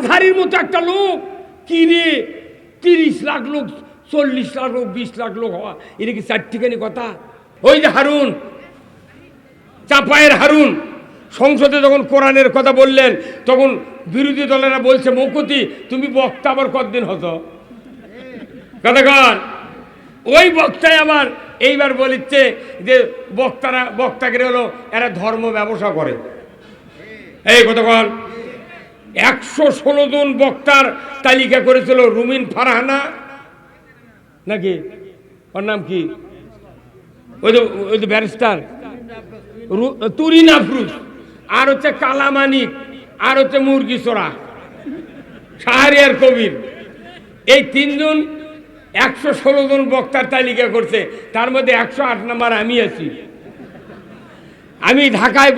আজহারির মতো একটা লোক। কি রে? তিরিশ লাখ লোক, চল্লিশ লাখ লোক, বিশ লাখ লোক হওয়া, এটা কি চারটিখানি কথা? ওই যে হারুন চাপায়ের হারুন, সংসদে যখন কোরআনের কথা বললেন, তখন বিরোধী দলেরা বলছে, মৌকতি, তুমি বক্তা আবার কতদিন হতো? কথাকার ওই বক্তায় আবার এইবার বলিচ্ছে যে, বক্তারা বক্তাকে হলো, এরা ধর্ম ব্যবসা করে। এই কতক্ষণ একশো ষোলো জন বক্তার তালিকা করেছিল রুমিন ফারহানা, নাকি? ওর নাম কি? ওই তো ওই ব্যারিস্টার। তুরিন আফরুজ। আর হচ্ছে কালামানিক আর হচ্ছে মুরগি চোরা। শাহরিয়ার কবির। এই তিনজন একশো ষোলো জন বক্তার তালিকা করছে। তার মধ্যে একশো আট নম্বর আমি আছি। আমি ঢাকায়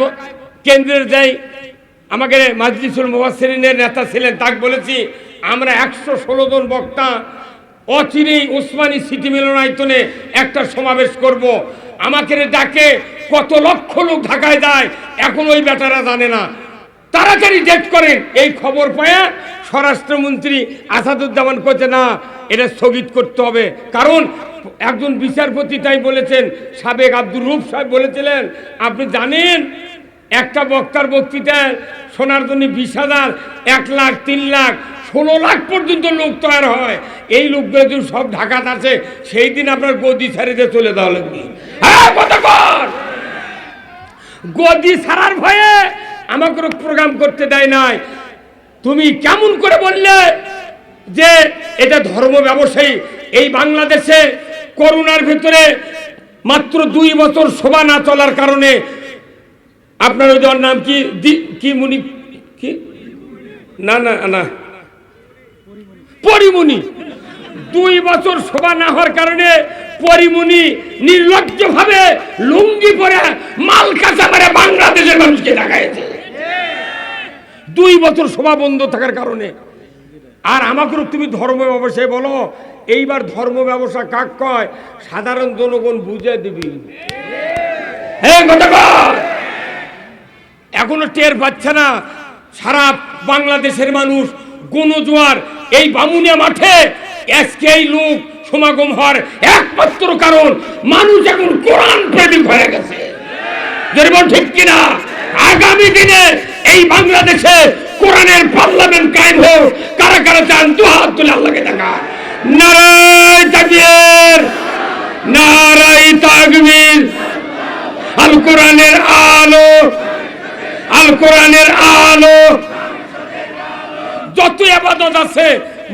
কেন্দ্রের যাই আমাকে মাজলিসুল মুবাসরিনের নেতা ছিলেন, তাকে বলেছি, আমরা একশো ষোলো জন বক্তা অচিরেই ওসমানী সিটি মিলনায়তনে একটা সমাবেশ করব। আমাকে ডাকে কত লক্ষ লোক ঢাকায় যায়, এখন ওই বেটারা জানে না তাড়াতাড়ি ডেট করেন, এই খবর পেয়ে স্বরাষ্ট্রমন্ত্রী আসাদুজ্জামান করছে না, এটা স্থগিত করতে হবে কারণ একজন বিচারপতি তাই বলেছেন, সাবেক আব্দুর রূপ সাহেব বলেছিলেন, আপনি জানেন একটা বক্তার বক্তৃতা শোনার জন্য বিশ হাজার, এক লাখ, তিন লাখ, ষোলো লাখ পর্যন্ত লোক তৈরি হয়। এই লোকগুলো যদি সব ঢাকাতে আছে, সেই দিন আপনার গদি ছেড়ে দিয়ে চলে দেওয়া লাগবে। হ্যাঁ গদি ছাড়ার ভয়ে আমাকে প্রোগ্রাম করতে দেয় নাই। তুমি কেমন করে বললে যে এটা ধর্ম ব্যবসায়ী? এই বাংলাদেশে করোনার ভিতরে মাত্র দুই বছর শোভা না চলার কারণে আপনার ওই যার নাম কি? কি মুনি? কি? না না না। পরিমণি দুই বছর শোভা না হওয়ার কারণে পরিমণি নির্লজ্জভাবে লুঙ্গি পরে মাল কাঁচা মারে বাংলাদেশের মানুষকে দেখাইছে। দুই বছর শোভা বন্ধ থাকার কারণে। আর আমাকে তুমি ধর্ম ব্যবসায় বলো, এইবার ধর্ম ব্যবসা কাক কয়? সাধারণ জনগণ বুঝে দিবি। হ্যাঁ এখনও টের পাচ্ছে না। সারা বাংলাদেশের মানুষ গণজোয়ার এই বামুনিয়া মাঠে লোক সমাগম হওয়ার একমাত্র কারণ মানুষ এখন কোরআন প্রেমিক হয়ে গেছে। ঠিক কিনা? আগামী দিনে এই বাংলাদেশে কোরআনের পার্লামেন্ট কায়েম হোক। কারা কারা চান, দু হাত তুলে আল্লাহকে দেখা নারায় তাকবীর নারায় তাকবীর। আল কোরআনের আলো আল কোরআনের আলো। যত আবাদত আছে,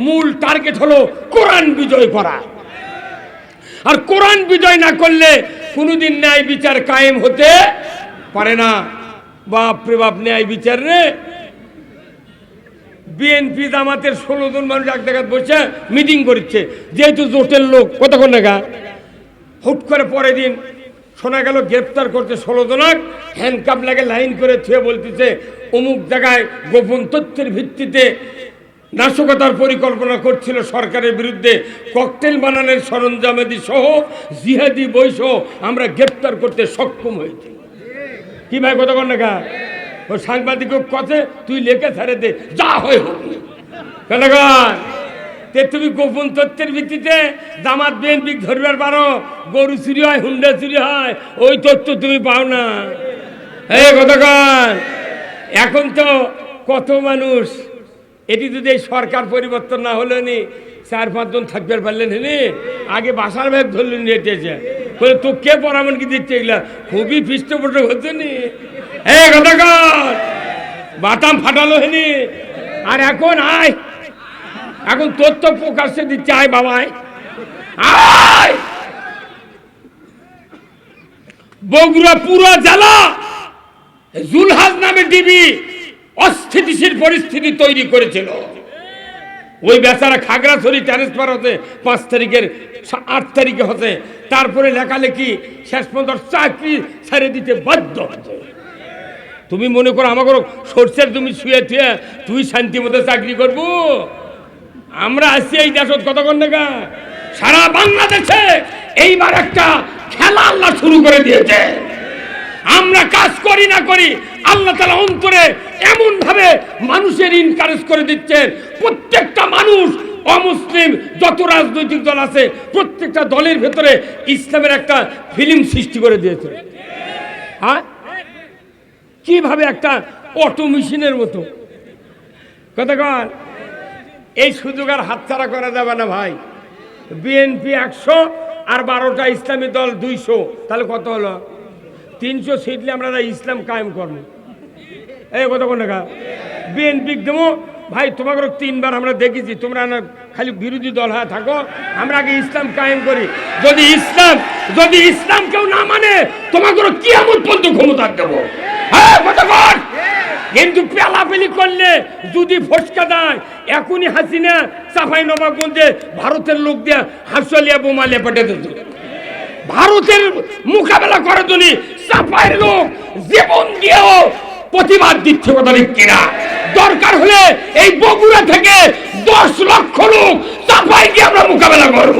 মূল টার্গেট হলো কোরআন বিজয় করা। আর কোরআন বিজয় না করলে কোনোদিন ন্যায় বিচার কায়েম হতে পারে না। বাপ রে বাপ, ন্যায় বিচার রে। বিএনপি জামাতের ষোলো জন মানুষ এক জায়গায় বসে মিটিং করছে যেহেতু জোটের লোক, কতক্ষণ নাগা হুট করে পরের দিন শোনা গেল, গ্রেপ্তার করতে ষোলো জনক হ্যান্ডকাপ লাগে লাইন করে থুয়ে বলতেছে, অমুক জায়গায় গোপন তথ্যের ভিত্তিতে নাশকতার পরিকল্পনা করছিল সরকারের বিরুদ্ধে ককটেল বানানোর সরঞ্জামাদি সহ, জিহাদি সহ আমরা গ্রেপ্তার করতে সক্ষম হয়েছি। কি ভাই কতক্ষণ নাকা ও সাংবাদিক কথে তুই লেখে ছাড়ে দে, যা হয় হোক। তে তুমি গোপন তথ্যের ভিত্তিতে জামাত বিএনপি ধরবার পারো, গরু চুরি হয়, হুন্ডা চুরি হয়, ওই তথ্য তুমি পাও না। এই কতক্ষণ এখন তো কত মানুষ, এটি যদি এই সরকার পরিবর্তন না হলো নি, চার পাঁচজন থাকবে পারলেন নি, আগে বাসার ব্যাগ ধরলেন এটেছে বলে, তো কে পরামর্শ কি দিচ্ছে এগুলা? খুবই পৃষ্ঠপোষক হচ্ছে নি। এই কতক্ষণ বাটাম ফাটালো হেনি আর এখন আয় এখন তথ্য প্রকাশ্যে দিচ্ছে আয় বাবাই। আয়! বগুড়া পুরো জেলা জুলহাজ নামে ডিবি অস্থিতিশীল পরিস্থিতি তৈরি করেছিল। ওই বেচারা খাগড়াছড়ি ট্রান্সফার হতে পাঁচ তারিখের আট তারিখে হতে, তারপরে লেখালেখি শেষ পর্যন্ত চাকরি ছেড়ে দিতে বাধ্য হচ্ছে তুমি মনে করো আমাকে সর্ষের তুমি শুয়ে থুয়ে তুই শান্তি মতো চাকরি করব? আমরা আসছি এই দেশত কতক্ষণ দেখা সারা বাংলাদেশে এইবার একটা খেলা আল্লাহ শুরু করে দিয়েছে। আমরা কাজ করি না করি, আল্লাহ তালা অন্তরে এমন ভাবে মানুষের ইনকারেজ করে দিচ্ছেন। প্রত্যেকটা মানুষ অমুসলিম, যত রাজনৈতিক দল আছে, প্রত্যেকটা দলের ভেতরে ইসলামের একটা ফিল্ম সৃষ্টি করে দিয়েছে। হ্যাঁ? কীভাবে একটা অটো মেশিনের মতো? কথা কর এই সুযোগ আর হাতছাড়া করা যাবে না ভাই। বিএনপি একশো আর বারোটা ইসলামী দল দুইশো। তাহলে কত হলো? তিনশো সিটলে আমরা ইসলাম কায়েম করব। এই কত কোন টাকা বিএনপি দেবো। ভাই তোমাকে তিনবার আমরা দেখেছি। তোমরা না খালি বিরোধী দল হয়ে থাকো। আমরা আগে ইসলাম কায়েম করি। যদি ইসলাম যদি ইসলাম কেউ না মানে তোমাকে কি এমন পর্যন্ত ক্ষমতা দেবো? হ্যাঁ কতক্ষণ কিন্তু পেলাপেলি করলে যদি ফসকা দেয়, এখনই হাসিনা সাফাই নবাবগঞ্জে ভারতের লোক দিয়ে হাসলিয়া বোমা লেপটে দিত। ভারতের মোকাবেলা করার জন্য সাফাইয়ের লোক জীবন দিয়েও প্রতিবাদ দিচ্ছে কথা কিনা। দরকার হলে এই বগুড়া থেকে দশ লক্ষ লোক সাফাই দিয়ে আমরা মোকাবেলা করব।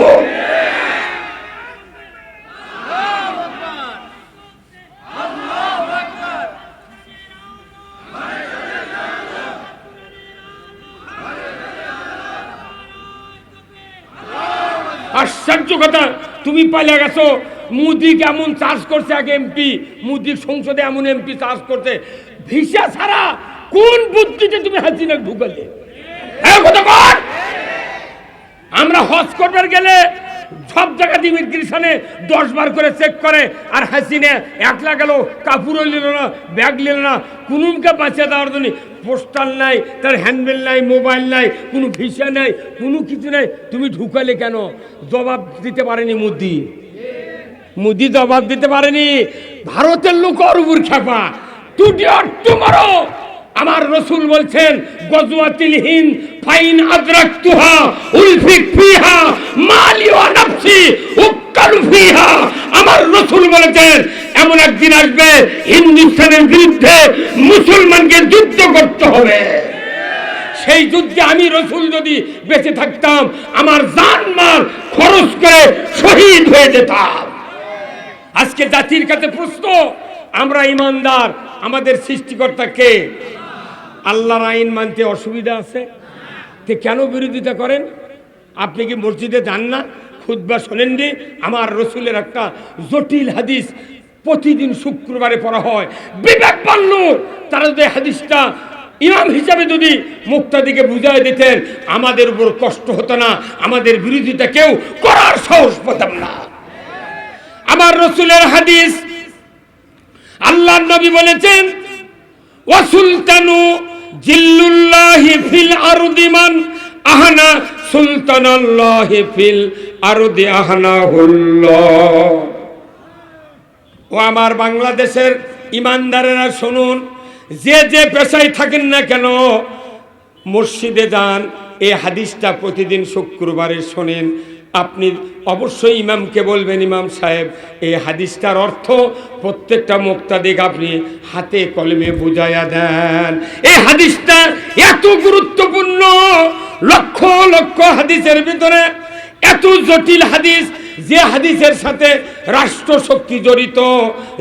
আশ্চর্য কথা তুমি পাইলে গেছো। মুদি কেমন চাষ করছে এক এমপি মুদির সংসদে এমন এমপি চাষ করছে। ভিসা ছাড়া কোন বুদ্ধিতে তুমি হাসিনা ঢুকালে হ্যাঁ, আমরা হজ করবার গেলে সব জায়গাতে ইমিগ্রেশনে দশ বার করে চেক করে আর হাসিনে একলা গেল কাপড়ও নিল না ব্যাগ নিল না কোনকে বাঁচিয়ে দেওয়ার জন্য পোস্টাল নাই, তার হ্যান্ডবেল নাই মোবাইল নাই, কোনো ভিসা নাই, কোনো কিছু নাই, তুমি ঢুকালে কেন? জবাব দিতে পারেনি মোদি। মুদি জবাব দিতে পারেনি। ভারতের লোক উপর খেপা টুডে অর টুমরো আমার রসুল বলছেন গজওয়াতিল হিন্দ, ফাইন আদরাক তুহা উলফিক ফিহা, মালি নাফসি, উক্কালু ফিহা। আমার রসুল বলেছেন, এমন একদিন আসবে হিন্দুস্তানের বিরুদ্ধে মুসলমানকে যুদ্ধ করতে হবে। সেই যুদ্ধে আমি রসুল যদি বেঁচে থাকতাম, আমার জান মাল খরচ করে শহীদ হয়ে যেতাম। আজকে জাতির কাছে প্রশ্ন, আমরা ইমানদার, আমাদের সৃষ্টিকর্তা কে? আল্লাহর আইন মানতে অসুবিধা আছে? তে কেন বিরোধিতা করেন? আপনি কি মসজিদে যান না? খুদ্া শোনেননি? আমার রসুলের একটা জটিল হাদিস প্রতিদিন শুক্রবারে পড়া হয়। বিবেক পাল্ল তারা যদি হাদিসটা ইমাম হিসাবে যদি মুক্তাদিকে বুঝাই দিতেন, আমাদের উপর কষ্ট হতো না, আমাদের বিরোধিতা কেউ করার সাহস পেতাম না। আমার রসুলের হাদিস আল্লাহ নবী বলেছেন ওয়াসুলতানু জিল্লুল্লাহি ফিল আরদিমান আহানা সুলতানাল্লাহি ফিল আরদি আহানা হুল্লাহ ও আমার বাংলাদেশের ইমানদারেরা শুনুন, যে যে পেশায় থাকেন না কেন, মসজিদে যান, এই হাদিসটা প্রতিদিন শুক্রবারে শোনেন। আপনি অবশ্যই ইমামকে বলবেন, ইমাম সাহেব, এই হাদিসটার অর্থ প্রত্যেকটা মুক্তাদিক আপনি হাতে কলমে বুঝাইয়া দেন। এই হাদিসটা এত গুরুত্বপূর্ণ, লক্ষ লক্ষ হাদিসের ভিতরে এত জটিল হাদিস যে হাদিসের সাথে রাষ্ট্র শক্তি জড়িত,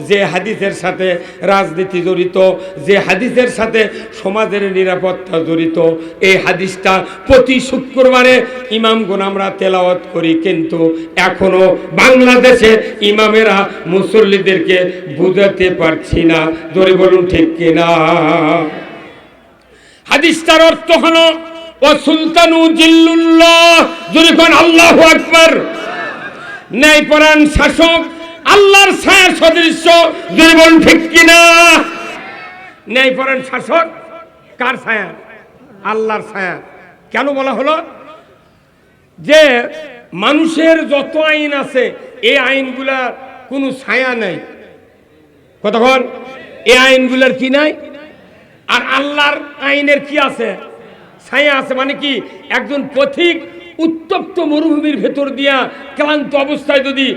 যে হাদিসের সাথে রাজনীতি জড়িত, যে হাদিসের সাথে সমাজের নিরাপত্তা জড়িত, এই হাদিসটা প্রতি শুক্রবারে ইমামগুন আমরা তেলাওয়াত করি, কিন্তু এখনও বাংলাদেশে ইমামেরা মুসল্লিদেরকে বুঝাতে পারছি না। ধরে বলুন, ঠিক কিনা? হাদিসটার অর্থ হলো ও সুলতানু জিল্লুল্লাহ যদি কোন, আল্লাহ আকবার ন্যায়পরাণ শাসক, আল্লাহর ছায়া সদৃশ্য বলুন ঠিক কিনা? ন্যায়পরাণ শাসক কার ছায়া? আল্লাহর ছায়া। কেন বলা হলো? যে মানুষের যত আইন আছে এই আইনগুলার কোনো ছায়া নাই। কতক্ষণ এই আইনগুলার কি নাই? আর আল্লাহর আইনের কি আছে? ছায়া আছে মানে কি? একজন পথিক উত্তপ্ত মরুভূমির ভেতর দিয়া ক্লান্ত অবস্থায় যদি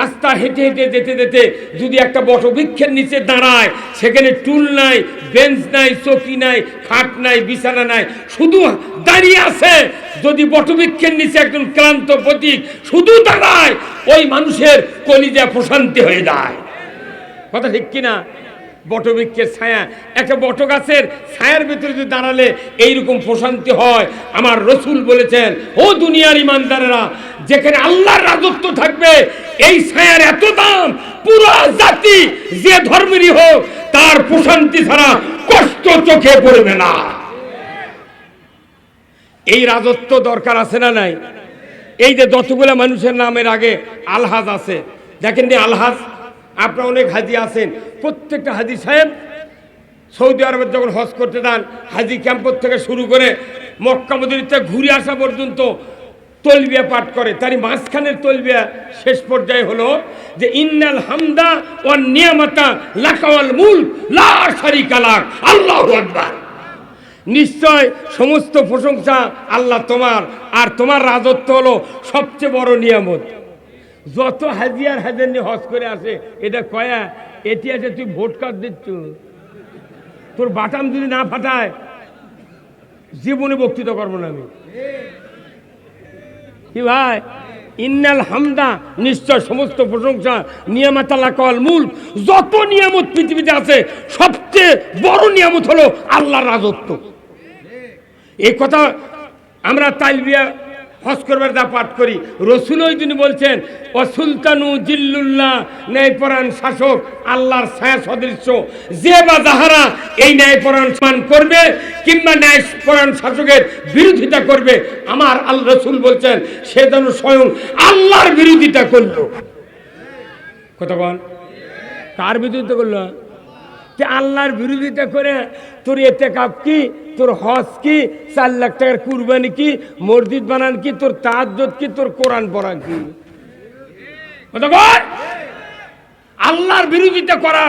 রাস্তা হেঁটে হেঁটে যেতে যেতে যদি একটা বটবৃক্ষের নিচে দাঁড়ায়, সেখানে টুল নাই, বেঞ্চ নাই, চকি নাই, খাট নাই, বিছানা নাই, শুধু দাঁড়িয়ে আছে। যদি বটবৃক্ষের নিচে একজন ক্লান্ত প্রতীক শুধু দাঁড়ায়, ওই মানুষের কলিজা প্রশান্তি হয়ে যায়। কথা ঠিক কিনা? বটবৃক্ষের ছায়া। একটা বট গাছের ছায়ার ভিতরে যদি দাঁড়ালে এইরকম প্রশান্তি হয়। আমার রসুল বলেছেন, ও দুনিয়ার ইমানদারেরা, যেখানে আল্লাহর রাজত্ব থাকবে, এই ছায়ার এত দাম, পুরো জাতি যে ধর্মেরই হোক, তার প্রশান্তি ছাড়া কষ্ট চোখে পড়বে না। এই রাজত্ব দরকার আছে না নাই? এই যে যতগুলা মানুষের নামের আগে আলহাজ আছে, দেখেন আলহাজ? আপনার অনেক হাজি আছেন। প্রত্যেকটা হাজি সাহেব সৌদি আরবের যখন হজ করতে যান, হাজি ক্যাম্পর থেকে শুরু করে মক্কা মদিনাতে ঘুরে আসা পর্যন্ত তলবিয়া পাঠ করে। তারই মাঝখানের তলবিয়া শেষ পর্যায়ে হলো যে, ইন্নাল হামদা ও নিয়ামাতা লাকাওয়াল মুল লা শারিকা লাক, আল্লাহু আকবার। নিশ্চয় সমস্ত প্রশংসা আল্লাহ তোমার, আর তোমার রাজত্ব হলো সবচেয়ে বড় নিয়ামত। যত হাজিয়ার হাজার নিয়ে হজ করে আসে, এটা কয়া, এটি আছে, তুই ভোট কার্ড দিচ্ছ। তোর বাটাম যদি না ফাটায়, জীবনে বক্তৃতা করব না আমি। কি ভাই? ইন্নাল হামদা, নিশ্চয় সমস্ত প্রশংসা নিয়ামাতাল্লাহ কল মূল যত নিয়ামত পৃথিবীতে আছে, সবচেয়ে বড় নিয়ামত হলো আল্লাহর রাজত্ব। এই কথা আমরা তাইলবিয়া হজ করবার দা পাঠ করি। রসুল ওই দিন বলছেন ও সুলতানু জিল্লুল্লাহ, ন্যায়পরায়ণ শাসক, আল্লাহর ছায়া সদৃশ্য যে বা যাহারা এই ন্যায়পরায়ণ সম্মান করবে কিংবা ন্যায়পরায়ণ শাসকের বিরোধিতা করবে, আমার আল্লাহ রসুল বলছেন, সে যেন স্বয়ং আল্লাহর বিরোধিতা করল। কথা বল। কার বিরোধিতা করল? যে আল্লাহর বিরোধিতা করে তোর এতে কাপ কি? তোর হজ কি? চার লাখ টাকার কুরবানি কি? মসজিদ বানান কি? তোর তাহাজ্জত কি? তোর কোরআন পড়া কি? আল্লাহর বিরোধিতা করা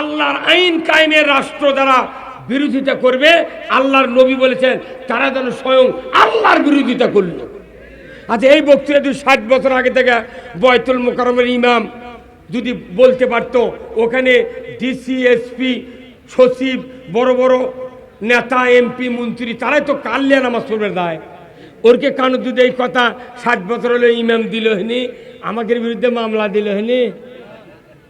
আল্লাহর আইন কায়েমের রাষ্ট্র দ্বারা বিরোধিতা করবে, আল্লাহর নবী বলেছেন, তারা যেন স্বয়ং আল্লাহর বিরোধিতা করল। আচ্ছা এই বক্তৃতা ষাট বছর আগে থেকে বয়তুল মোকারমের ইমাম যদি বলতে পারতো, ওখানে ডিসি এসপি সচিব, বড় বড় নেতা এমপি মন্ত্রী, তারাই তো কাল্যা নামাজ পড়বে দায়। ওরকে কানো যদি এই কথা ষাট বছর হলে ইমাম দিল হনি আমাদের বিরুদ্ধে মামলা দিল হনি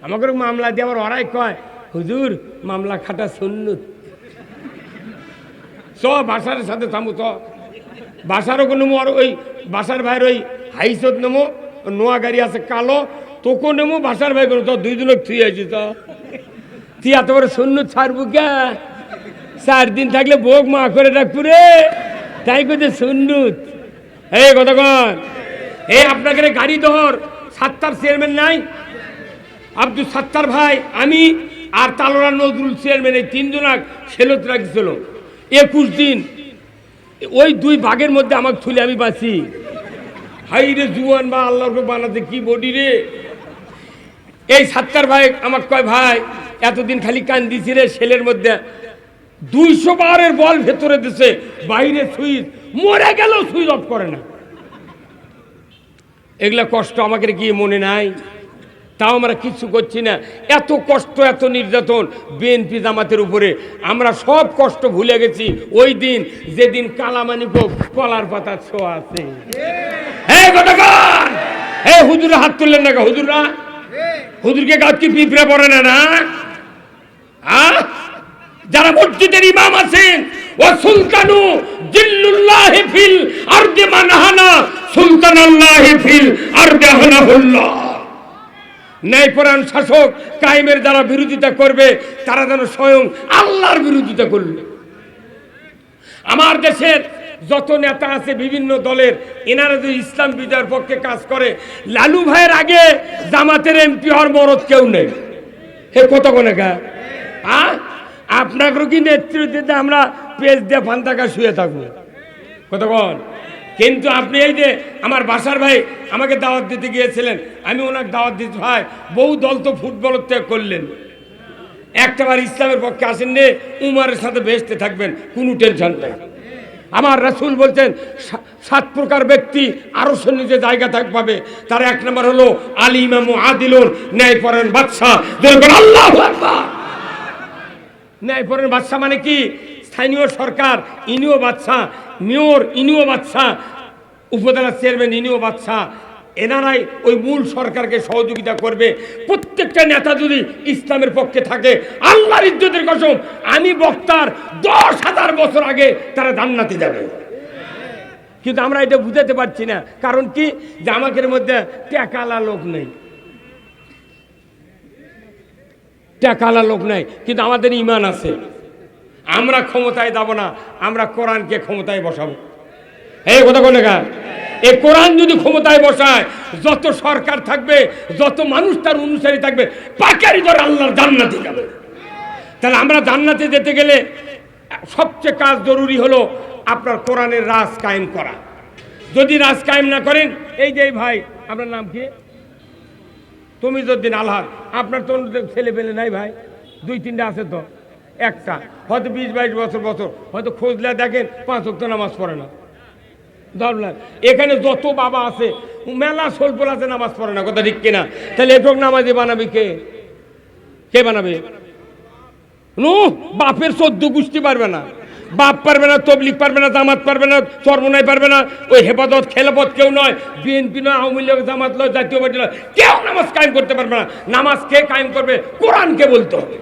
আমাকে মামলা দিয়ে আবার ওরাই কয়, হুজুর, মামলা খাটা সুন্নুত। চ, বাসার সাথে থামু চ। বাসারও আর ওই বাসার ভাইয়ের ওই হাইসত নেমো নোয়া গাড়ি আছে কালো তোকে নেমো, বাসার ভাই কোনো তো দুই দিনক থুই আছি তো। তুই এত বড় শূন্য ছাড়বো কে? চার দিন থাকলে বোক মা করে রাখব রে। তাই করছে সুন্নুত। এই কতক্ষণ এই আপনাকে গাড়ি ধর সাতটার চেয়ারম্যান নাই? আব্দুল সাত্তার ভাই, আমি আর তালোরা নজরুল চেয়ারম্যান, এই তিনজন সেলত রাখছিল। একুশ দিন। ওই দুই ভাগের মধ্যে আমাকে থুলে আমি বাঁচি। হাই রে জুয়ান বা আল্লাহকে বানাতে কি বডি রে? এই সাত্তার ভাই আমাকে কয় ভাই এতদিন খালি কান দিছি রে সেলের মধ্যে। দুইশো বারের বল ভেতরে দিছে বাইরে সুইচ মরে গেল সুইচ অফ করে না। এগুলা কষ্ট আমাকে কি মনে নাই? তাও আমরা কিছু করছি না। এত কষ্ট এত নির্যাতন বিএনপি জামাতের উপরে। আমরা সব কষ্ট ভুলে গেছি। ওই দিন যেদিন কালামানি কলার পাতা ছোঁয়া আছে। হ্যাঁ হুজুরা হাত তুললেন না গো, হুজুররা? হুজুরকে গাছ কি পিঁপড়ে পড়ে না না? যারা মসজিদের ইমাম আছেন, ও সুলতানু জিল্লুল্লাহ ফিল আরদে মানহানা সুলতান আল্লাহ ফিল আরদে হানাহুল্লাহ। ন্যায়পরায়ণ শাসক কায়েমের যারা বিরোধিতা করবে, তারা যেন স্বয়ং আল্লাহর বিরোধিতা করবে আমার দেশের যত নেতা আছে বিভিন্ন দলের, এনারা যদি ইসলাম বিজয়ের পক্ষে কাজ করে, লালু ভাইয়ের আগে জামাতের এমপি হওয়ার মরদ কেউ নেই। হে কত কোনে গা আপনাকেও কি নেতৃত্বে আমরা পেজ দিয়ে ফান্তাকা শুয়ে থাকব? কতক্ষণ কিন্তু আপনি এই যে আমার বাসার ভাই আমাকে দাওয়াত দিতে গিয়েছিলেন, আমি ওনাকে দাওয়াত দিতে ভাই বহু দল তো ফুটবলের ত্যাগ করলেন। একটাবার ইসলামের পক্ষে আসেন নে উমারের সাথে বেসতে থাকবেন, কোনো টেনশন নেই। আমার রাসুল বলছেন সাত প্রকার ব্যক্তি আরও নিচে জায়গা থাক পাবে। তার এক নম্বর হলো আলী আদিলুর ন্যায় ন্যায়পরায়ণ বাদশাহ। আল্লাহ ন্যায়পরের বাদশাহ মানে কি? স্থানীয় সরকার, ইনিও বাদশাহ, মেয়র ইনিও বাদশাহ উপজেলার চেয়ারম্যান ইনিও বাদশাহ এনারাই ওই মূল সরকারকে সহযোগিতা করবে। প্রত্যেকটা নেতা যদি ইসলামের পক্ষে থাকে, আল্লাহর ইজ্জতের কসম, আমি বক্তার দশ হাজার বছর আগে তারা জান্নাতে যাবে। কিন্তু আমরা এটা বুঝাতে পারছি না। কারণ কি? যে আমাদের মধ্যে টেকালা লোক নেই। টেকালা লোক নাই। কিন্তু আমাদের ইমান আছে। আমরা ক্ষমতায় যাব না, আমরা কোরআনকে ক্ষমতায় বসাবো। এই কথা কোন এই কোরআন যদি ক্ষমতায় বসায়, যত সরকার থাকবে, যত মানুষ তার অনুসারী থাকবে, পাকারি ধরে আল্লাহর জান্নাতে যাবে। তাহলে আমরা জান্নাতে যেতে গেলে সবচেয়ে কাজ জরুরি হলো আপনার কোরআনের রাজ কায়েম করা। যদি রাজ কায়েম না করেন, এই যে ভাই, আপনার নাম কি? তুমি যদ্দিন আলহার আপনার তো ছেলে পেলে নাই ভাই, দুই তিনটা আছে তো, একটা। হয়তো বিশ বাইশ বছর বছর। হয়তো খোঁজলে দেখেন, পাঁচ অক্ট নামাজ পড়ে না। ধরলেন এখানে যত বাবা আছে, মেলা সোলপোল আছে, নামাজ পড়ে না, কথা ঠিক কিনা? তাহলে একক নামাজে বানাবে কে? কে বানাবে? নো বাপের চোদ্দ গোষ্ঠী পারবে না। বাপ পারবে না তবলিক পারবে না, জামাত পারবে না, চর্মনাই পারবে না। ওই হেফাজত খেলাপথ কেউ নয়। বিএনপি নয়, আওয়ামী লীগ, জামাত নয়, জাতীয় পার্টি নয়। কেউ নামাজ কায়েম করতে পারবে না। নামাজ কে কায়েম করবে? কোরআনকে বলতে হবে।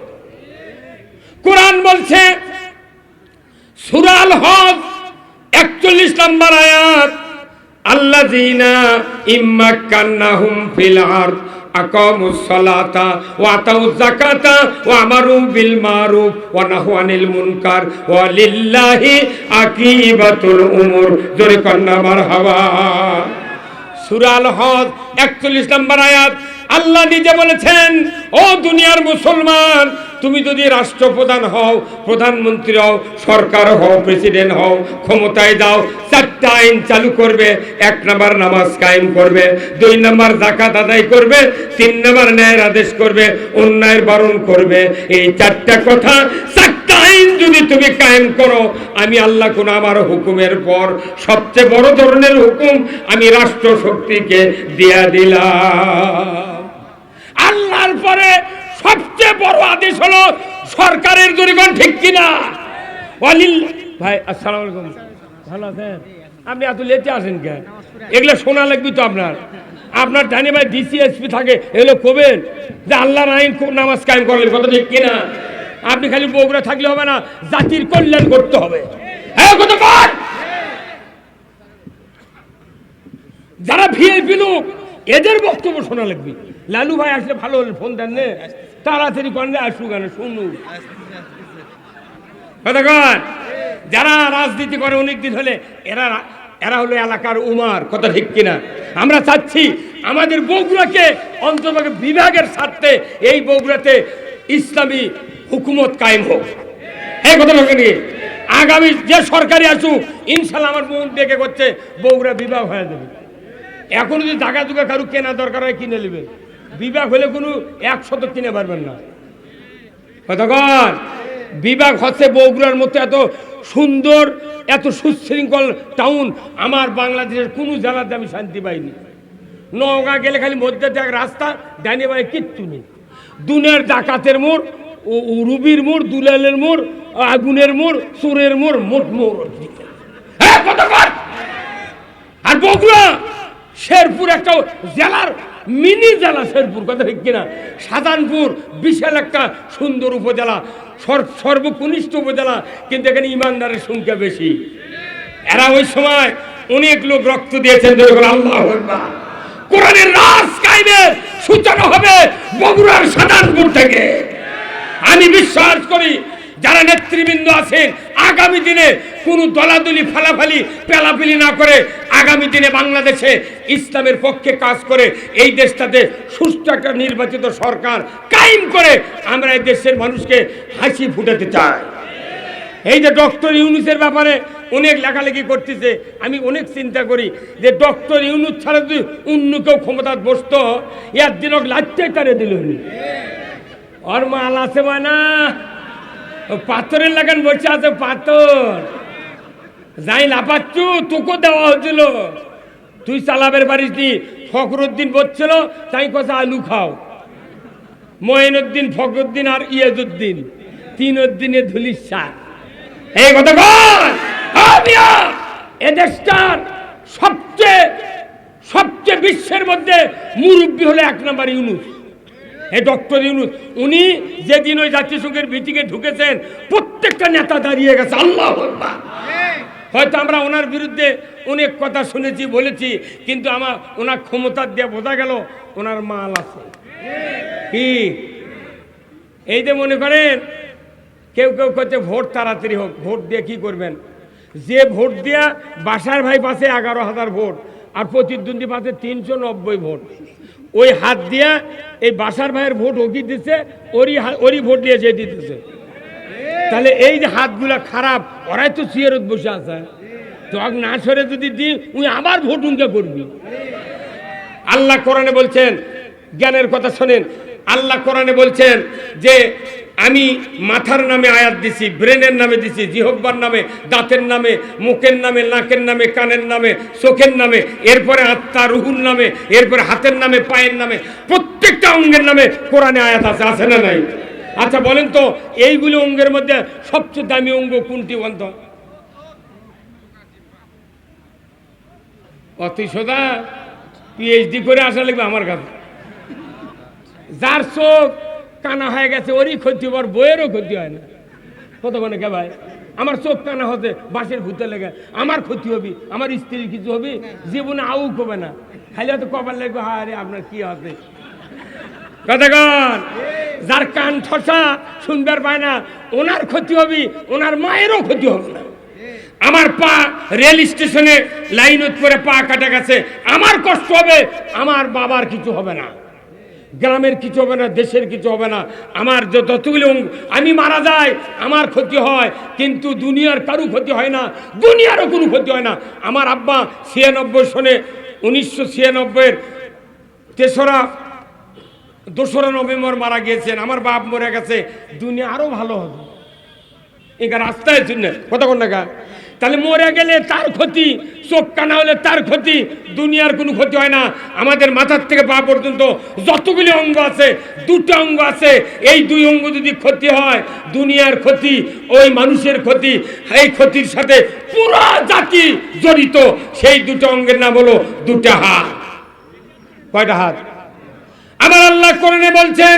কোরআন বলছে, সুরাল হক একচল্লিশ নম্বর আয়াত আল্লাহ জিনা ফিল আতাউজ যাকাতা ওয়া আমারু বিল মারুফ ওয়া মুনকার লিল্লাহি আকিবাতুল উমুর। জোরে কন্না মারহাবা। সূরা আল হজ 41 নম্বর আয়াত, আল্লাহ নিজে বলেছেন, ও দুনিয়ার মুসলমান তুমি যদি রাষ্ট্রপ্রধান হও, প্রধানমন্ত্রী হও, সরকার হও প্রেসিডেন্ট হও, ক্ষমতায় দাও চারটা আইন চালু করবে, এক নম্বর নামাজ কায়েম করবে, দুই নাম্বার জাকাত আদায় করবে, তিন নাম্বার ন্যায়ের আদেশ করবে, অন্যায়ের বারণ করবে। এই চারটা কথা, চারটা আইন যদি তুমি কায়েম করো, আমি আল্লাহ কোন আমার হুকুমের পর সবচেয়ে বড় ধরনের হুকুম আমি রাষ্ট্র শক্তিকে দিয়া দিলাম। আল্লাহর পরে সবচেয়ে বড় আদেশ হলো সরকারের জরিগণ ঠিক কিনা। ওয়ালিল ভাই, আসসালাম আলাইকুম। ভালো আছেন? আপনি এত লেটে আসেন কে এগুলো শোনা লাগবে তো আপনার। আপনার জানি ভাই ডিসিএসপি থাকে, এগুলো কবেন যে আল্লাহর আইন নামাজ কায়েম করলেন কথা ঠিক কিনা? আপনি খালি বগুড়া থাকলে হবে না, জাতির কল্যাণ করতে হবে। হ্যাঁ যারা ভিআইপি লোক, এদের বক্তব্য শোনা লাগবে। লালু ভাই আসলে ভালো ফোন দেন নে তাড়াতাড়ি কন্যা আসুক কেন? শুনু কতক্ষণ যারা রাজনীতি করে অনেক দিন হলে, এরা এরা হলো এলাকার উমার, কথা ঠিক কিনা? আমরা চাচ্ছি আমাদের বগুড়াকে অন্তত বিভাগের স্বার্থে এই বগুড়াতে ইসলামী হুকুমত কায়েম হোক। এই কথা নিয়ে আগামী যে সরকারি আসুক, ইনশাল্লাহ আমার মন দেখে করছে, বগুড়া বিভাগ হয়ে যাবে। এখন যদি জায়গা জুগা কারু কেনা দরকার হয়, কিনে নেবেন। বিভাগ হলে কোনো একশত কিনে পারবেন না। কতক্ষণ বিভাগ হচ্ছে বগুড়ার মতো এত সুন্দর, এত সুশৃঙ্খল টাউন আমার বাংলাদেশের কোনো জেলাতে আমি শান্তি পাইনি। নওগাঁ গেলে খালি মধ্যে এক রাস্তা ডাইনে বাড়ি কিচ্ছু নেই। দুনের ডাকাতের মোড়, ও ও রুবির মোড়, দুলালের মোড়, আগুনের মোড়, চোরের মোড়, মোট মোড় হ্যাঁ আর বগুড়া, শেরপুর একটা জেলার মিনি জেলা শেরপুর, কথা ঠিক কিনা? সাজানপুর বিশাল একটা সুন্দর উপজেলা, সর- সর্বকনিষ্ঠ উপজেলা, কিন্তু এখানে ইমানদারের সংখ্যা বেশি। এরা ওই সময় অনেক লোক রক্ত দিয়েছেন আল্লাহ কোরআনের রাজ কায়েমের সূচনা হবে বগুড়ার সাজানপুর থেকে। আমি বিশ্বাস করি যারা নেতৃবৃন্দ আছেন, আগামী দিনে কোনো দলাদলি, ফালাফালি পেলাফেলি না করে আগামী দিনে বাংলাদেশে ইসলামের পক্ষে কাজ করে এই দেশটাতে সুস্থ একটা নির্বাচিত সরকার কায়েম করে আমরা এই দেশের মানুষকে হাসি ফুটাতে চাই। এই যে ডক্টর ইউনুসের ব্যাপারে অনেক লেখালেখি করতেছে, আমি অনেক চিন্তা করি যে ডক্টর ইউনুস ছাড়া যদি অন্য কেউ ক্ষমতা বসতো এর দিন লাচ্চাই তারে দিল ওর মাল আছে মানা পাথরের লাগান বসে আছে পাথর। যাই লাপাচ্ছু তোকে দেওয়া হয়েছিল। তুই চালাবের পারিস নি ফখরুদ্দিন বলছিল তাই কথা আলু খাও। মহিনুদ্দিন ফখরুদ্দিন আর ইয়াজুদ্দিন তিন উদ্দিনে ধুলিস শাহ এই কথা বল হ্যাঁ মিয়া, এ দেশটার সবচেয়ে সবচেয়ে বিশ্বের মধ্যে মুরব্বী হলো এক নাম্বার ইউনুস। এই ডক্টর ইউনুস, উনি যেদিন ওই জাতিসংঘের মিটিংয়ে ঢুকেছেন, প্রত্যেকটা নেতা দাঁড়িয়ে গেছে, আল্লাহ হয়তো আমরা ওনার বিরুদ্ধে অনেক কথা শুনেছি, বলেছি, কিন্তু আমার, ওনার ক্ষমতা দিয়ে বোঝা গেল ওনার মাল আছে। কি? এই যে মনে করেন, কেউ কেউ করছে ভোট তাড়াতাড়ি হোক, ভোট দিয়ে কি করবেন? যে ভোট দিয়া বাসার ভাই পাশে এগারো হাজার ভোট, আর প্রতিদ্বন্দ্বী পাশে তিনশো নব্বই ভোট। ওই হাত দিয়া এই বাসার ভাইয়ের ভোট ওকি দিচ্ছে ওরই ওরই ভোট দিয়ে যে দিতেছে। তাহলে এই যে হাতগুলা খারাপ, ওরাই তো সিয়ারত বসে আছে। তখন না সরে যদি দিই, উনি আবার ভোট উনকে করবি। আল্লাহ কোরআনে বলছেন, জ্ঞানের কথা শোনেন। আল্লাহ কোরআনে বলছেন যে আমি মাথার নামে আয়াত দিছি, ব্রেনের নামে দিছি, জিহব্বার নামে, দাঁতের নামে, মুখের নামে, নাকের নামে, কানের নামে, চোখের নামে, এরপরে আত্মা, রুহুর নামে, এরপরে হাতের নামে, পায়ের নামে, প্রত্যেকটা অঙ্গের নামে কোরআনে আয়াত আছে আছে না নাই? আচ্ছা বলেন তো, এইগুলো অঙ্গের মধ্যে সবচেয়ে দামি অঙ্গ কোনটি বন্ধ অতি সোদা পিএইচডি করে আসা লাগবে আমার কাছে। যার চোখ কানা হয়ে গেছে, ওরই ক্ষতি হবার বইয়েরও ক্ষতি হয় না। কত মানে কে ভাই? আমার চোখ কানা হতে বাসের ভূতে লেগে। আমার ক্ষতি হবি, আমার স্ত্রীর কিছু হবি, জীবনে আউ কবে না। খালি হয়তো কবার লাগবে হ্যাঁ রে, আপনার কি হবে? কতক্ষণ যার কান ঠসা সুন্দর পায় না, ওনার ক্ষতি হবি, ওনার মায়েরও ক্ষতি হবে না। আমার পা রেল স্টেশনে লাইন করে পা কাটা গেছে, আমার কষ্ট হবে, আমার বাবার কিছু হবে না। গ্রামের কিছু হবে না, দেশের কিছু হবে না। আমার যে যতগুলো আমি মারা যাই, আমার ক্ষতি হয়, কিন্তু দুনিয়ার কারু ক্ষতি হয় না, দুনিয়ারও কোনো ক্ষতি হয় না। আমার আব্বা ছিয়ানব্বই সনে উনিশশো ছিয়ানব্বইয়ের তেসরা, দোসরা নভেম্বর মারা গিয়েছেন। আমার বাপ মরে গেছে, দুনিয়া আরও ভালো হবে। এখানে রাস্তায় শুনে কতক্ষণ টাকা তাহলে মরে গেলে তার ক্ষতি, চোখ কানা হলে তার ক্ষতি, দুনিয়ার কোনো ক্ষতি হয় না। আমাদের মাথার থেকে পা পর্যন্ত যতগুলি অঙ্গ আছে, দুটো অঙ্গ আছে, এই দুই অঙ্গ যদি ক্ষতি হয়, দুনিয়ার ক্ষতি, ওই মানুষের ক্ষতি, এই ক্ষতির সাথে পুরো জাতি জড়িত। সেই দুটো অঙ্গের নাম হলো দুটা হাত। কয়টা হাত? আমার আল্লাহ কোরআনে বলছেন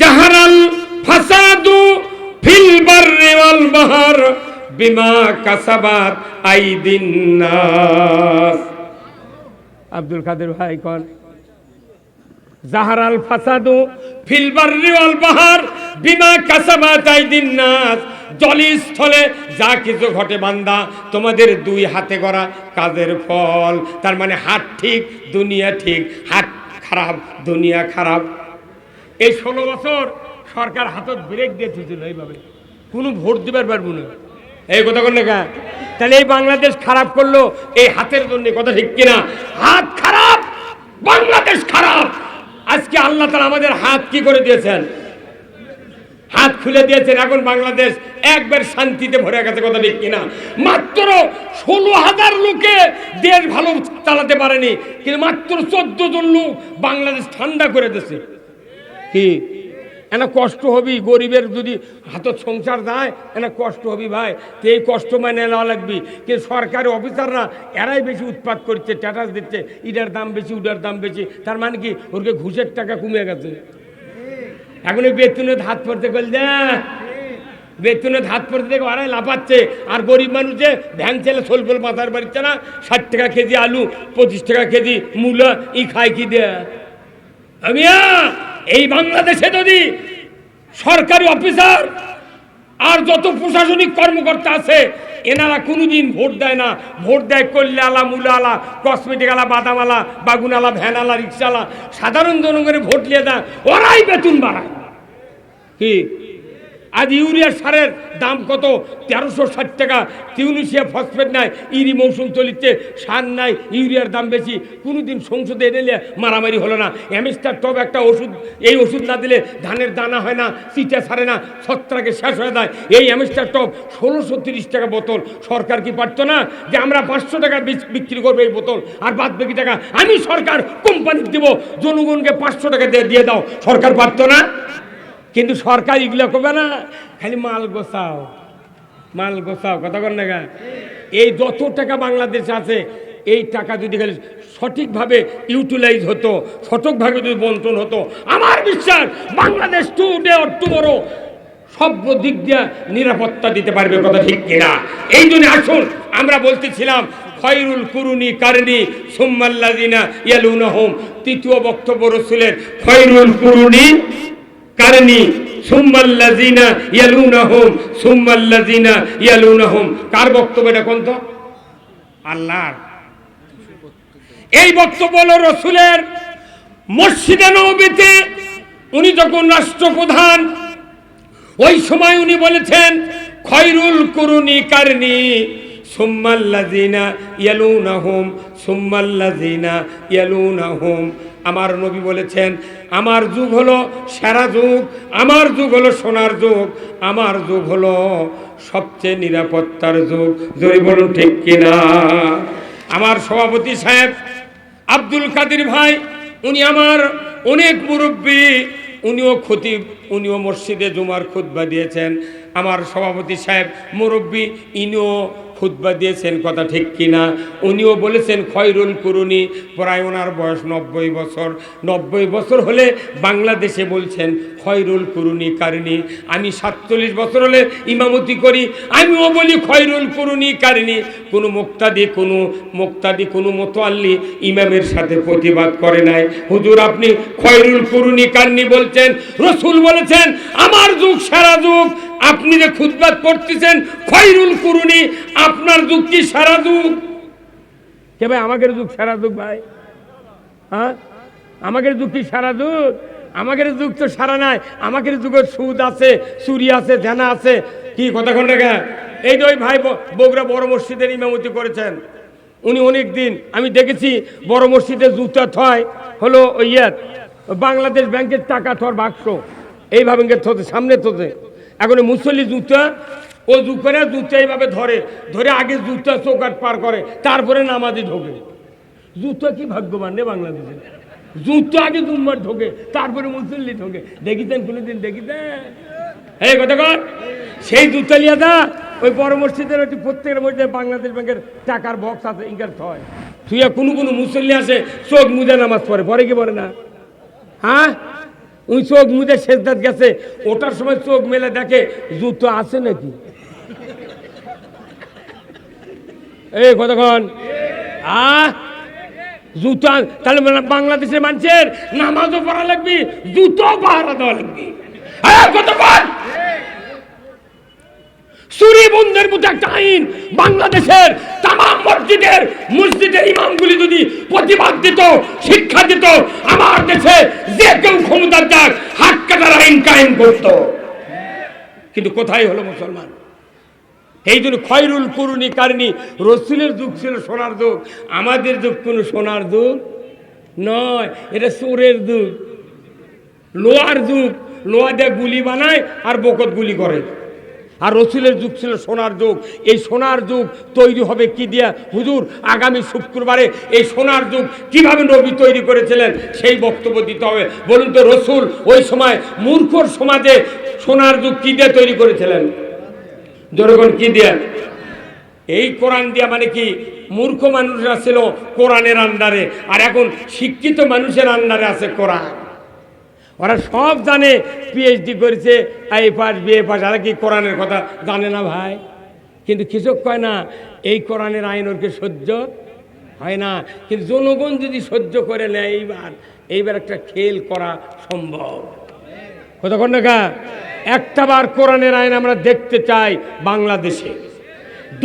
জাহারাল ফাসাদু ফিল বাহর। বিমা কাসাবাত আইদিন আব্দুল কাদের ভাই কোন, জাহারাল ফাসাদু ফিল বাররি ওয়াল বাহর, বিমা কাসাবাত আইদিন নাস। জলস্থলে যা কিছু ঘটে বান্দা, তোমাদের দুই হাতে করা কাজের ফল। তার মানে হাত ঠিক, দুনিয়া ঠিক, হাত খারাপ, দুনিয়া খারাপ। এই ষোলো বছর সরকার হাতত ব্রেক দিয়ে দিয়েছিল এইভাবে। কোনো ভোট দিবার পারব না। এই কথা কোন লেখা তাহলে এই বাংলাদেশ খারাপ করল, এই হাতের জন্য কথা ঠিক কিনা? হাত খারাপ, বাংলাদেশ খারাপ। আজকে আল্লাহ তালা আমাদের হাত কি করে দিয়েছেন? হাত খুলে দিয়েছেন এখন বাংলাদেশ, একবার শান্তিতে ভরে গেছে কথা ঠিক কিনা? মাত্র ষোলো হাজার লোকে দেশ ভালো চালাতে পারেনি, কিন্তু মাত্র চোদ্দ জন লোক বাংলাদেশ ঠান্ডা করে দিয়েছে। কি? এনা কষ্ট হবি, গরিবের যদি হাতত সংসার যায়, এনা কষ্ট হবি ভাই। তো এই কষ্ট মানে নেওয়া লাগবি। কে সরকারি অফিসাররা এরাই বেশি উৎপাত করছে স্ট্যাটাস দিচ্ছে। ইটার দাম বেশি, উটার দাম বেশি। তার মানে কি? ওরকে ঘুষের টাকা কমে গেছে। এখন ওই বেতনে হাত পড়তে করলে বেতনে হাত পড়তে দেখে ওরাই লাফাচ্ছে। আর গরিব মানুষে ভ্যান ছেলে সোলফোল মাথার বাড়িচ্ছে না, ষাট টাকা কেজি আলু, পঁচিশ টাকা কেজি মূলা, ই খায় কি দেয়া? আমিয়া এই বাংলাদেশে যদি সরকারি অফিসার আর যত প্রশাসনিক কর্মকর্তা আছে, এনারা কোনোদিন ভোট দেয় না। ভোট দেয় কল্যা আলা মূলা আলা কসমেটিক আলা বাদাম আলা, বাগুন আলা, ভ্যান আলা রিক্সাওয়ালা সাধারণ জনগণের ভোট নিয়ে দেয়, ওরাই বেতন বাড়ায়। কি? আজ ইউরিয়া সারের দাম কত? তেরোশো ষাট টাকা। টিউনিশিয়া ফসফেট নাই, ইরি মৌসুম চলিচ্ছে, সার নাই, ইউরিয়ার দাম বেশি। কোনোদিন সংসদে এনে মারামারি হলো না। অ্যামিস্টার টপ একটা ওষুধ, এই ওষুধ না দিলে ধানের দানা হয় না চিটা সারে না, ছত্রাকে শেষ হয়ে যায় এই অ্যামিস্টার টপ ষোলোশো তিরিশ টাকা বোতল। সরকার কি পারতো না যে আমরা পাঁচশো টাকা বিক্রি করব এই বোতল? আর বাদ বাকি টাকা আমি সরকার কোম্পানির দিব। জনগণকে পাঁচশো টাকা দিয়ে দিয়ে দাও। সরকার পারতো না? কিন্তু সরকার এগুলো করবে না? খালি মাল গোছাও মাল গোছাও, কথা কর না? এই যত টাকা বাংলাদেশ আছে, এই টাকা যদি খালি সঠিকভাবে ইউটিলাইজ হতো, সঠিকভাবে যদি বন্টন হতো, আমার বিশ্বাস বাংলাদেশ টুডে অর টু বড় সব দিক দিয়ে নিরাপত্তা দিতে পারবে, কথা ঠিক কিনা? এই জন্য আসুন, আমরা বলতেছিলাম, খয়রুল কুরুনি কারণি সুম্মাল্লাদিনা ইয়ালুনা হোম তৃতীয় বক্তব্য রসুলের, খয়রুল কুরুনি কারণি। সুম্মাল্লাজিনা ইয়ালুনা হোম সুম্মাল্লাজিনা ইয়ালুনা হোম কার বক্তব্য এটা কোন তো? আল্লাহর। এই বক্তব্য হলো রসুলের মসজিদে নবীতে। উনি যখন রাষ্ট্রপ্রধান, ওই সময় উনি বলেছেন খয়রুল কুরুনি কারনি আমার নবী বলেছেন, আমার যুগ হলো সেরা যুগ, আমার যুগ হলো সোনার যুগ, আমার যুগ হলো সবচেয়ে নিরাপত্তার যুগ। যদি বলুন ঠিক কিনা? আমার সভাপতি সাহেব আব্দুল কাদির ভাই, উনি আমার অনেক মুরব্বী, উনিও খতিব, উনিও মসজিদে জুমার খুতবা দিয়েছেন। আমার সভাপতি সাহেব মুরব্বী, ইনিও খুতবা দিয়েছেন কথা ঠিক কিনা? উনিও বলেছেন, খয়রুল কুরুনি। প্রায় ওনার বয়স নব্বই বছর। নব্বই বছর হলে বাংলাদেশে বলছেন, খয়রুল কুরুনি কারিনি আমি সাতচল্লিশ বছর হলে ইমামতি করি, আমিও বলি, খয়রুল কুরুনি কারিনি কোনো মুক্তাদি কোনো মুক্তাদি, কোনো মোতোয়াল্লি ইমামের সাথে প্রতিবাদ করে নাই। হুজুর, আপনি খয়রুল কুরুনি কারনি বলছেন, রসুল বলেছেন, আমার যুগ সারা যুগ আপনি যে খুদবাত পড়তেছেন খয়রুল কুরুনি, আপনার যুগ কি সারা যুগ কে ভাই, আমাদের যুগ সারা যুগ ভাই? হ্যাঁ? আমাদের যুগ কি সারা যুগ আমাদের যুগ তো সারা নাই। আমাদের যুগের সুদ আছে, চুরি আছে জানা আছে। কি কথা কোন টাকা এই যে ওই ভাই বগুড়া বড় মসজিদের ইমামতি করেছেন, উনি অনেক দিন আমি দেখেছি, বড় মসজিদে জুতা থয়, হলো ইয়ার বাংলাদেশ ব্যাংকের টাকা থর বাক্স, এইভাবে থতে, সামনে থতে। এখন মুসল্লি জুতা, ও জু করে জুতা এইভাবে ধরে ধরে আগে জুতা চৌকাট পার করে, তারপরে নামাজি ঢোকে। জুতো কি ভাগ্যবান রে বাংলাদেশে। জুতো আগে দুম্বার ঢোকে, তারপরে মুসল্লি ঢোকে। দেখিতেন কোনোদিন, দেখিতেন? এই কথা কর সেই জুতালিয়া দা ওই বড় মসজিদের প্রত্যেকের মধ্যে বাংলাদেশ ব্যাংকের টাকার বক্স আছে, ইনকার থয়। তুই কোনো কোনো মুসল্লি আছে, চোখ মুজা নামাজ পড়ে, পরে কি পড়ে না? হ্যাঁ? ওই চোখ মুদে শেষ দাঁত গেছে, ওটার সময় চোখ মেলে দেখে, জুতো আছে নাকি? এই কতক্ষণ? আহ? জুতো তাহলে মানে বাংলাদেশের মানুষের নামাজও পড়া লাগবে জুতো পাহারা দেওয়া লাগবে। কতক্ষণ? চুরি বন্ধের মতো একটা আইন। বাংলাদেশের তামাম মসজিদের মসজিদের ইমামগুলি যদি প্রতিবাদ দিত, শিক্ষা দিত, আমার দেশে যে কেউ ক্ষমতার যাক, হাত কাটার আইন কায়েম করত। কিন্তু কোথায় হলো মুসলমান? এই জন্য খয়রুল করুনি কারণী, রসুলের যুগ ছিল সোনার যুগ। আমাদের যুগ কোনো সোনার যুগ নয়, এটা চোরের যুগ। লোহার যুগ। লোহা দিয়ে গুলি বানায় আর বকত গুলি করে। আর রসুলের যুগ ছিল সোনার যুগ। এই সোনার যুগ তৈরি হবে কি দিয়া? হুজুর, আগামী শুক্রবারে এই সোনার যুগ কীভাবে নবী তৈরি করেছিলেন সেই বক্তব্য দিতে হবে। বলুন তো, রসুল ওই সময় মূর্খর সমাজে সোনার যুগ কি দিয়ে তৈরি করেছিলেন? জনগণ কি দিয়া? এই কোরআন দিয়া মানে কি? মূর্খ মানুষরা ছিল কোরআনের আন্ডারে, আর এখন শিক্ষিত মানুষের আন্ডারে আছে কোরআন। ওরা সব জানে পিএইচডি করেছে আই পাস বিএ পাস আর কি কোরআনের কথা জানে না ভাই? কিন্তু কিছু কয় না, এই কোরআনের আইন ওরকে সহ্য হয় না? কিন্তু জনগণ যদি সহ্য করে নেয়, এইবার এইবার একটা খেল করা সম্ভব। কতক্ষণ টাকা একটা বার কোরআনের আইন আমরা দেখতে চাই বাংলাদেশে।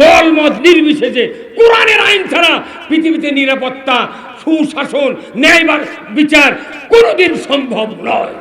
দল মত নির্বিশেষে কোরআনের আইন ছাড়া পৃথিবীতে নিরাপত্তা সুশাসন ন্যায় বিচার কোনোদিন সম্ভব নয়।